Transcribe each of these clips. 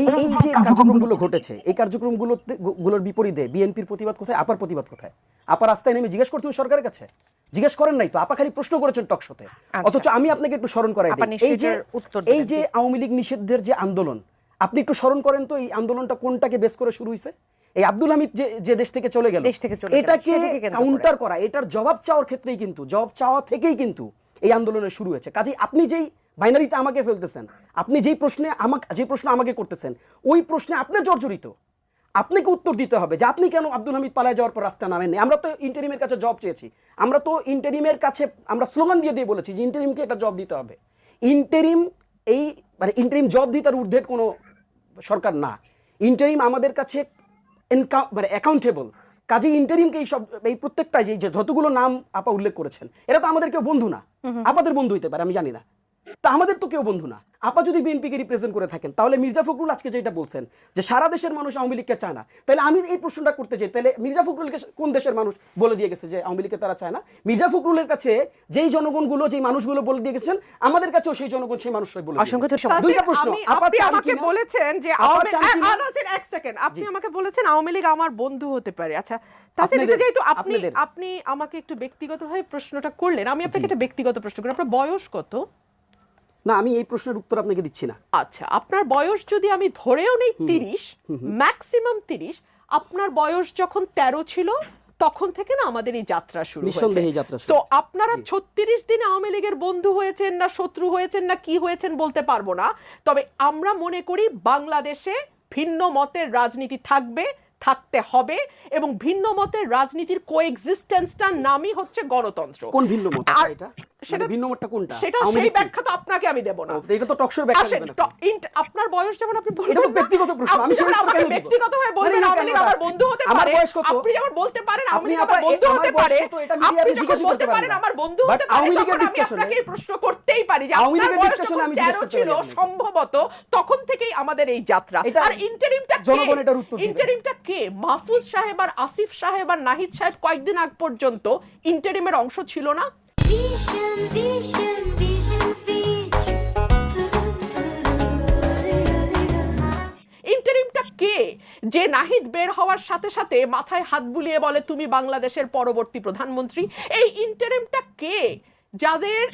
এই এই যে কার্যক্রমগুলো ঘটেছে এই কার্যক্রমগুলো গুলোর বিপরীতে বিএনপির প্রতিবাদ কোথায় আপার প্রতিবাদ কোথায়? আপা রাস্তায় নেমে জিজ্ঞেস করছেন সরকারের কাছে? জিজ্ঞেস করেন নাই তো? আপা খালি প্রশ্ন করেছেন টকশোতে অথচ আমি আপনাকে একটু স্মরণ করাই দিই। এই যে এই যে আওয়ামী লীগ নিষিদ্ধের যে আন্দোলন আপনি একটু স্মরণ করেন তো এই আন্দোলনটা কোনটাকে বেস করে শুরু হয়েছে এই আব্দুল হামিদ যে যে দেশ থেকে চলে গেল এটাকে। কাউন্টার করা। এটার জবাব চাওয়ার ক্ষেত্রেই কিন্তু জবাব চাওয়া থেকেই কিন্তু এই আন্দোলনের শুরু হয়েছে। কাজেই আপনি যেই বাইনারিতে আমাকে ফেলতেছেন। আপনি যেই প্রশ্নে আমাকে যে প্রশ্ন আমাকে করতেছেন ওই প্রশ্নে আপনি জর্জরিত। আপনাকে উত্তর দিতে হবে যে আপনি কেন আব্দুল হামিদ পালায় যাওয়ার পর রাস্তা নামেন আমরা তো ইন্টারিমের কাছে জব চেয়েছি। আমরা তো ইন্টারিমের কাছে আমরা স্লোগান দিয়ে দিয়ে বলেছি যে ইন্টারিমকে এটা জব দিতে হবে। ইন্টারিম এই মানে ইন্টারিম জব দিতে আর ঊর্ধ্বের কোনো সরকার না। ইন্টারিম আমাদের কাছে এনকা- মানে অ্যাকাউন্টেবল কাজে ইন্টারিমকে এই সব এই প্রত্যেকটা যে যে যতগুলো নাম আপা উল্লেখ করেছেন এরা তো আমাদের কেউ বন্ধু না। আপাদের বন্ধু হইতে পারে আমি জানি না। তা আমাদের তো কেউ বন্ধু না। আপা যদি বিএনপিকে রিপ্রেজেন্ট করে থাকেন তাহলে মির্জা ফখরুল আজকে যেটা বলছেন যে সারা দেশের মানুষ আওয়ামী লীগকে চায় না। তাহলে আমি এই প্রশ্নটা করতে চাই তাহলে মির্জা ফখরুলকে কোন দেশের মানুষ বলে দিয়ে গেছে যে আওয়ামী লীগকে তারা চায় না? মির্জা ফখরুলের কাছে যেই জনগণগুলো যেই মানুষগুলো বলে দিয়ে গেছেন আমাদের কাছেও সেই জনগণ সেই মানুষরাই বলে অসংখ্য দুইটা প্রশ্ন আপা আপনি আমাকে বলেছেন যে আ- কিনা? এক সেকেন্ড। আপনি আমাকে বলেছেন আওয়ামী লীগ আমার বন্ধু হতে পারে। আচ্ছা আপনাদের- যেহেতু আপনি আপনি আমাকে একটু ব্যক্তিগতভাবে প্রশ্নটা করলেন আমি আপনাকে একটা ব্যক্তিগত প্রশ্ন করি। আপনার বয়স কত? না আমি এই প্রশ্নের উত্তর আপনাকে দিচ্ছি না। আচ্ছা আপনার বয়স যদি আমি ধরেও নেই তিরিশ ম্যাক্সিমাম তিরিশ আপনার বয়স যখন তেরো ছিল তখন থেকে না আমাদের এই যাত্রা শুরু নিঃসন্দেহে যাত্রা তো আপনারা ছত্রিশ দিন আওয়ামী লীগের বন্ধু হয়েছেন না শত্রু হয়েছেন না কি হয়েছেন বলতে পারব না। তবে আমরা মনে করি বাংলাদেশে ভিন্ন মতের রাজনীতি থাকবে থাকতে হবে এবং ভিন্ন মতের রাজনীতির কোএক্সিস্টেন্সটার নামই হচ্ছে গণতন্ত্র। কোন ভিন্ন মত? এটা? সেটা- সেটা ভিন্ন মতটা কোনটা? সেটা সেই ব্যাখ্যা তো আপনাকে আমি দেব না। এটা তো টকশোর ব্যাখ্যা দেবেন আপনি। আপনার বয়স যেমন আপনি এটা তো ব্যক্তিগত প্রশ্ন, আমি আপনি সেই যেমন উত্তর কেন ব্যক্তিগতভাবে বলবেন মানে লীগ কেন আমার বন্ধু হতে আমার পারে বয়স কত? আপনি যেমন বলতে পারেন আপনি আমার বন্ধু হতে পারে আপনি যখন বলতে পারেন আমার বন্ধু হতে পারে আমি আপনাকে এই প্রশ্ন করতেই পারি যে আওয়ামী লীগের আমি জিজ্ঞেস করতে ছিল সম্ভবত তখন থেকেই আমাদের এই যাত্রা। আর ইন্টারিমটা জনগণ এটার উত্তর ইন্টারিমটা কে? মাহফুজ সাহেব আর আসিফ সাহেব আর নাহিদ সাহেব কয়েকদিন আগ পর্যন্ত ইন্টারিমের অংশ ছিল না। ইন্টারিমটা কে? যে নাহিদ বের হওয়ার সাথে সাথে মাথায় হাত বুলিয়ে বলে, তুমি বাংলাদেশের পরবর্তী প্রধানমন্ত্রী। এই ইন্টারিমটা কে? যাদের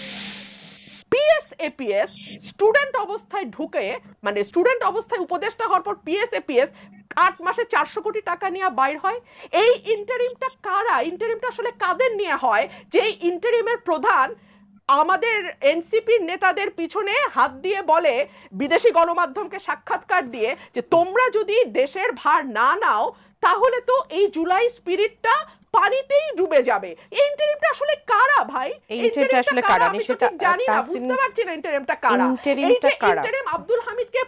পিএস এপিএস স্টুডেন্ট অবস্থায় ঢুকে মানে স্টুডেন্ট অবস্থায় উপদেষ্টা হওয়ার পর পিএস এপিএস আট মাসে চারশো কোটি টাকা নিয়ে বাইর হয়। এই ইন্টারিমটা কারা? ইন্টারিমটা আসলে কাদের নিয়ে হয়? যে ইন্টারিমের প্রধান আমাদের এনসিপির নেতাদের পিছনে হাত দিয়ে বলে, বিদেশি গণমাধ্যমকে সাক্ষাৎকার দিয়ে যে তোমরা যদি দেশের ভার না নাও, তাহলে তো এই জুলাই স্পিরিটটা পানিতেই ডুবে যাবে। ইন্টারিমটা আসলে কারা ভাই? interimটা আসলে কারা? আমি তা- জানি না বুঝতে পারছি না ইন্টারিমটা কারা। যে কারা? ইন্টারিম আব্দুল হামিদকে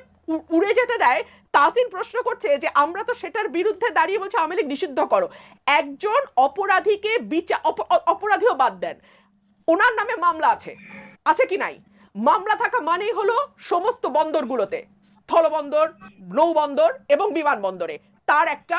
উড়ে যেতে দেয় তাসিন প্রশ্ন করছে যে আমরা তো সেটার বিরুদ্ধে দাঁড়িয়ে বলছে আওয়ামী লীগ নিষিদ্ধ করো। একজন অপরাধীকে বিচার অপরাধীও বাদ দেন। ওনার নামে মামলা আছে। আছে কি নাই? মামলা থাকা মানেই হলো সমস্ত বন্দরগুলোতে। স্থলবন্দর নৌবন্দর এবং বিমানবন্দরে। তার একটা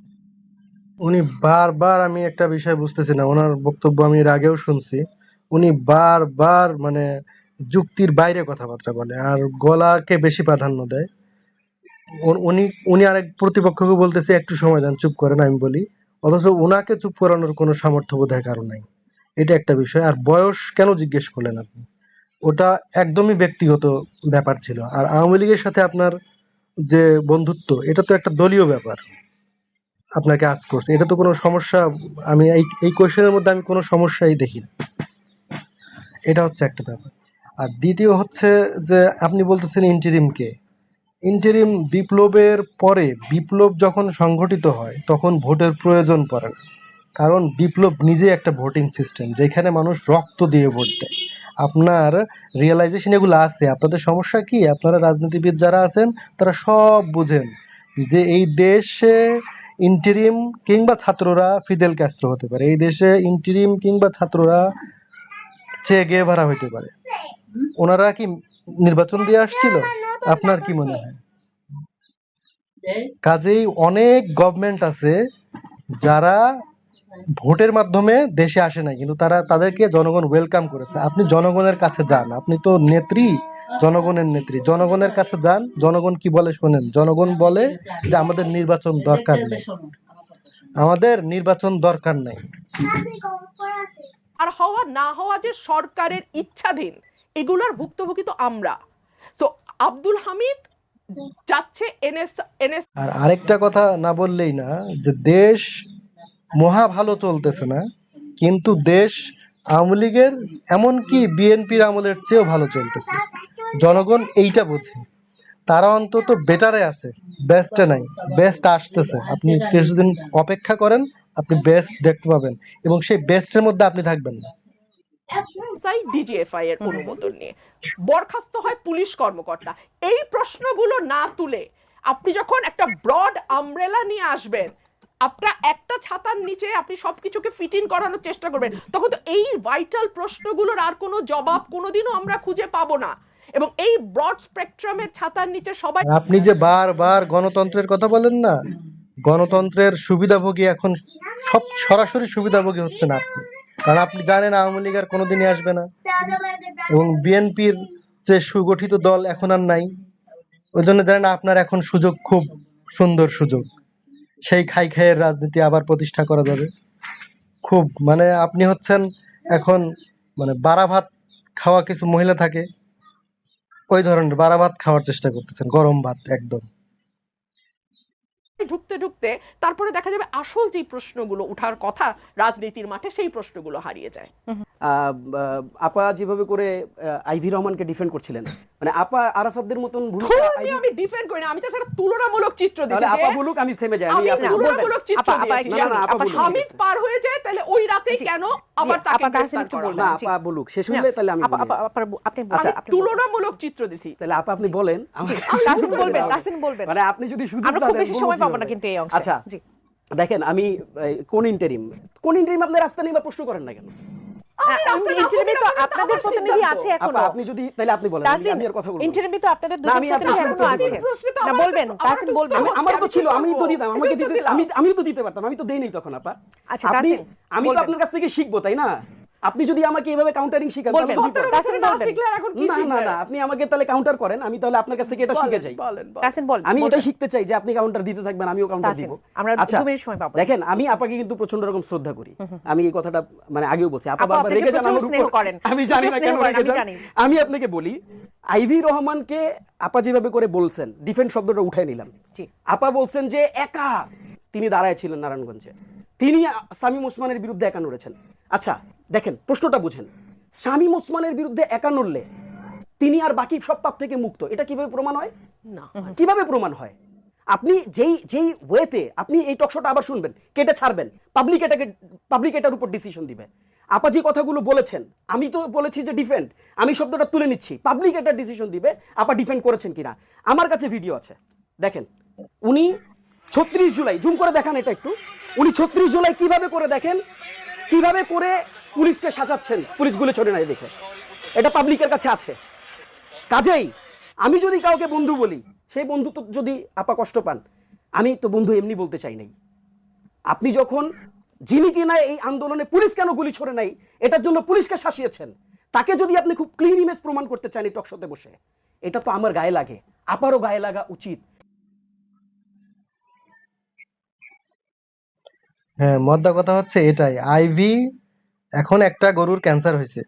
উনি বারবার আমি একটা বিষয় বুঝতেছি না, ওনার বক্তব্য আমি এর আগেও শুনছি। উনি বারবার মানে যুক্তির বাইরে কথাবার্তা বলে আর গলাকে বেশি প্রাধান্য দেয়। উনি উনি আরেক প্রতিপক্ষকে বলতেছে, একটু সময় দেন, চুপ করেন, আমি বলি। অথচ ওনাকে চুপ করানোর কোনো সামর্থ্য বোধহয় কারণ নাই। এটা একটা বিষয়। আর বয়স কেন জিজ্ঞেস করলেন আপনি? ওটা একদমই ব্যক্তিগত ব্যাপার ছিল। আর আওয়ামী লীগের সাথে আপনার যে বন্ধুত্ব, এটা তো একটা দলীয় ব্যাপার। আপনাকে আজ করছে। এটা তো কোনো সমস্যা, আমি এই এই কোয়েশ্চেনের মধ্যে আমি কোনো সমস্যাই দেখি না। এটা হচ্ছে একটা ব্যাপার। আর দ্বিতীয় হচ্ছে যে, আপনি বলতেছেন ইন্টারিমকে ইন্টারিম বিপ্লবের পরে বিপ্লব যখন সংঘটিত হয়, তখন ভোটের প্রয়োজন পড়ে না। কারণ বিপ্লব নিজে একটা ভোটিং সিস্টেম যেখানে মানুষ রক্ত দিয়ে ভোট দেয়। আপনার রিয়েলাইজেশন এগুলো আছে। আপনাদের সমস্যা কি? আপনারা রাজনীতিবিদ যারা আছেন, তারা সব বুঝেন। যে এই দেশে ইন্টারিম কিংবা ছাত্ররা ফিদেল ক্যাস্ট্রো হতে পারে। এই দেশে ইন্টারিম কিংবা ছাত্ররা চে গেভারা হইতে পারে। ওনারা কি নির্বাচন দিয়ে আসছিল? আপনার কি মনে হয়? কাজেই অনেক গভর্নমেন্ট আছে যারা ভোটের মাধ্যমে দেশে আসে নাই কিন্তু তারা তাদেরকে জনগণ ওয়েলকাম করেছে। আপনি জনগণের কাছে যান আপনি তো নেত্রী জনগণের নেত্রী। জনগণের কাছে যান জনগণ কি বলে শোনেন? জনগণ বলে যে আমাদের নির্বাচন দরকার নেই। আমাদের নির্বাচন দরকার নেই। আর হওয়া না হওয়া যে সরকারের ইচ্ছাধীন এগুলোর ভুক্তভোগী তো আমরা। তো আব্দুল হামিদ যাচ্ছে এনএস এনএস আর আরেকটা কথা না বললেই না যে দেশ মহা ভালো চলতেছে না, কিন্তু দেশ, আওয়ামী লীগের, এমনকি বিএনপির আমলের চেয়েও ভালো চলতেছে। জনগণ এইটা বোঝে। তারা অন্তত বেটারে আছে বেস্টে নাই বেস্ট আসতেছে। আপনি কিছুদিন অপেক্ষা করেন, আপনি বেস্ট দেখতে পাবেন, এবং সেই বেস্টের মধ্যে আপনি থাকবেন না। ডিজিএফআই এর অনুমোদন নিয়ে বরখাস্ত হয় পুলিশ কর্মকর্তা। এই প্রশ্নগুলো না তুলে আপনি যখন একটা ব্রড আমব্রেলা নিয়ে আসবেন আপনার একটা ছাতার নিচে আপনি সবকিছুকে ফিট ইন করানোর চেষ্টা করবেন, তখন তো এই ভাইটাল প্রশ্নগুলোর আর কোনো জবাব কোনোদিনও আমরা খুঁজে পাবো না। এবং এই ব্রড স্পেকট্রামের ছাতার নিচে সবাই আপনি যে বারবার গণতন্ত্রের কথা বলেন না, গণতন্ত্রের সুবিধাভোগী এখন সব সরাসরি সুবিধাভোগী হচ্ছে না আপনি। কারণ আপনি জানেন আওয়ামী লীগ আর কোনোদিনই আসবে না। এবং বিএনপির যে সুগঠিত দল এখন আর নাই, ওই জন্য জানেন আপনার এখন সুযোগ খুব সুন্দর সুযোগ। সেই খাই খাইয়ের রাজনীতি আবার প্রতিষ্ঠা করা যাবে। খুব মানে আপনি হচ্ছেন এখন মানে বারা ভাত খাওয়া কিছু মহিলা থাকে, ওই ধরনের বারা ভাত খাওয়ার চেষ্টা করতেছেন, গরম ভাত একদম। ঢুকতে ঢুকতে তারপরে দেখা যাবে আসল যে প্রশ্নগুলো ওঠার কথা রাজনীতির মাঠে সেই প্রশ্নগুলো হারিয়ে যায়। আপা যেভাবে করে আইভি রহমানকে ডিফেন্ড করছিলেন মানে আপা আরাফাতদের মতন ভূমিকা আমি ডিফেন্ড করি না আমি একটা তুলনামূলক চিত্র তাহলে দিয়েছি আপা বলুক আমি থেমে যাই আমি বলুন। তুলনামূলক চিত্র আপা- আপা দিয়েছি। না, না, আপা আপা বলুন, হামিদ পার হয়ে যায় তাহলে ওই রাতেই কেন আবার তাকে আপা গ্রেফতার একটু করা বলবেন। না আপা বলুক শেষ হলে তাহলে আমি আপা- আপা- আপা- আপনি আচ্ছা, আপনি তুলনামূলক চিত্র দিছি তাহলে আপা আপনি বলেন আমি- কাসিম বলবেন কাসিম বলবেন। মানে আপনি যদি সুযোগ আমরা খুব বেশি সময় পাবো না কীভাবে? কিন্তু এই অংশে। আচ্ছা জি। দেখেন আমি কোন ইন্টারিম কোন ইন্টারিম আপনি রাস্তা নিয়ে প্রশ্ন করেন না কেন? ইন্টারভিউ তো আপনাদের আমার প্রতিনিধি আছে আপা আপনি যদি তাহলে আপনি বলেন আমি- আর কথা বলব ইন্টারভিউ তো আপনাদের না, দুজন প্রতিনিধি প্রশ্ন এখনও উত্তর আছে। দিতে প্রশ্নে না বলবেন তাসিন বলবেন। আমি তো ছিল আমি তো দিতাম আমাকে দিতে আমি আমিও তো দিতে পারতাম আমি তো দেইনি তখন আপা আচ্ছা, তাসিন, আমি তো আপনার কাছ থেকে শিখব তাই না? আপনি যদি আমাকে এভাবে কাউন্টারিং শিখান তাহলে। না শিখলে এখন কি না না না আপনি আমাকে তাহলে কাউন্টার করেন আমি তাহলে আপনার কাছ থেকে এটা শিখে যাই। আমি। এটাই শিখতে চাই যে আপনি কাউন্টার দিতে থাকবেন আমিও কাউন্টার দিব আমরা আচ্ছা মিনিট সময় পাবো। দেখেন আমি আপাকে কিন্তু প্রচণ্ড রকম শ্রদ্ধা করি আমি এই কথাটা মানে আগেও বলছি আপা বারবার আপনাকে যান আমার উপর আমি জানি না কেন আমি যান। আমি আপনাকে বলি আইভি রহমানকে আপা যেভাবে করে বলছেন ডিফেন্ড শব্দটা উঠাই নিলাম জি। আপা বলছেন যে একা তিনি দাঁড়ায় ছিলেন নারায়ণগঞ্জে তিনি সামিম ওসমানের বিরুদ্ধে একা নড়েছেন আচ্ছা দেখেন প্রশ্নটা বুঝেন। শামীম ওসমানের বিরুদ্ধে একা নড়লে তিনি আর বাকি সব পাপ থেকে মুক্ত এটা কীভাবে প্রমাণ হয়? না। কীভাবে প্রমাণ হয়? আপনি যেই যেই ওয়েতে আপনি এই টকশোটা আবার শুনবেন কেটে ছাড়বেন পাবলিক এটাকে পাবলিক এটার উপর ডিসিশন দিবে। আপা যে কথাগুলো বলেছেন আমি তো বলেছি যে ডিফেন্ড আমি শব্দটা তুলে নিচ্ছি পাবলিক এটা ডিসিশন দিবে আপা ডিফেন্ড করেছেন কিনা। আমার কাছে ভিডিও আছে। দেখেন উনি ছত্রিশ জুলাই জুম করে দেখান এটা একটু উনি ছত্রিশ জুলাই কীভাবে করে দেখেন? কীভাবে করে পুলিশকে সাজাচ্ছেন? পুলিশ গুলি ছড়ে নাই দেখে এটা পাবলিকের কাছে আছে। কাজেই আমি যদি কাউকে বন্ধু বলি, সেই বন্ধু তো যদি আপা কষ্ট পান, আমি তো বন্ধু এমনি বলতে চাই নাই। আপনি যখন যিনি কিনা এই আন্দোলনে পুলিশ কেন গুলি ছড়ে নাই, এটার জন্য পুলিশকে শাসিয়েছেন, তাকে যদি আপনি খুব ক্লিন ইমেজ প্রমাণ করতে চান এই টকশোতে বসে, এটা তো আমার গায়ে লাগে। আপারও গায়ে লাগা উচিত। হ্যাঁ মদ্দা কথা হচ্ছে এটাই। আইভি এখন একটা গরুর ক্যান্সার হয়েছে।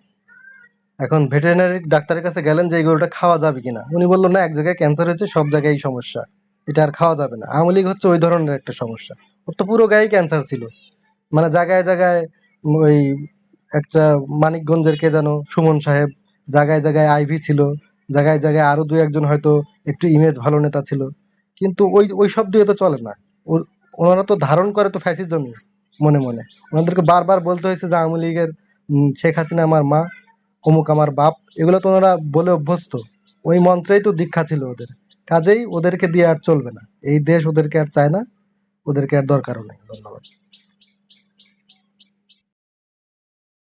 এখন ভেটেরিনারি ডাক্তারের কাছে গেলেন যে এই গরুটা খাওয়া যাবে কিনা। উনি বলল, না, এক জায়গায় ক্যান্সার হয়েছে, সব জায়গায় এই সমস্যা। এটা আর খাওয়া যাবে না। আওয়ামী লীগ হচ্ছে ওই ধরনের একটা সমস্যা। ওর তো পুরো গায়ে ক্যান্সার ছিল। মানে জায়গায় জায়গায় ওই একটা মানিকগঞ্জের কে যেন, সুমন সাহেব, জায়গায় জায়গায় আইভি ছিল। জায়গায় জায়গায় আরও দু একজন হয়তো একটু ইমেজ ভালো নেতা ছিল। কিন্তু ওই ওই সব দিয়ে তো চলে না। ওনারা তো ধারণ করে তো ফ্যাসিজম মনে মনে। ওনাদেরকে বারবার বলতে হয়েছে যে আওয়ামী লীগের শেখ হাসিনা আমার মা, অমুক আমার বাপ, এগুলো তো ওনারা বলে অভ্যস্ত। ওই মন্ত্রেই তো দীক্ষা ছিল ওদের। কাজেই ওদেরকে দিয়ে আর চলবে না। এই দেশ ওদেরকে আর চায় না, ওদেরকে আর দরকারও নেই। ধন্যবাদ।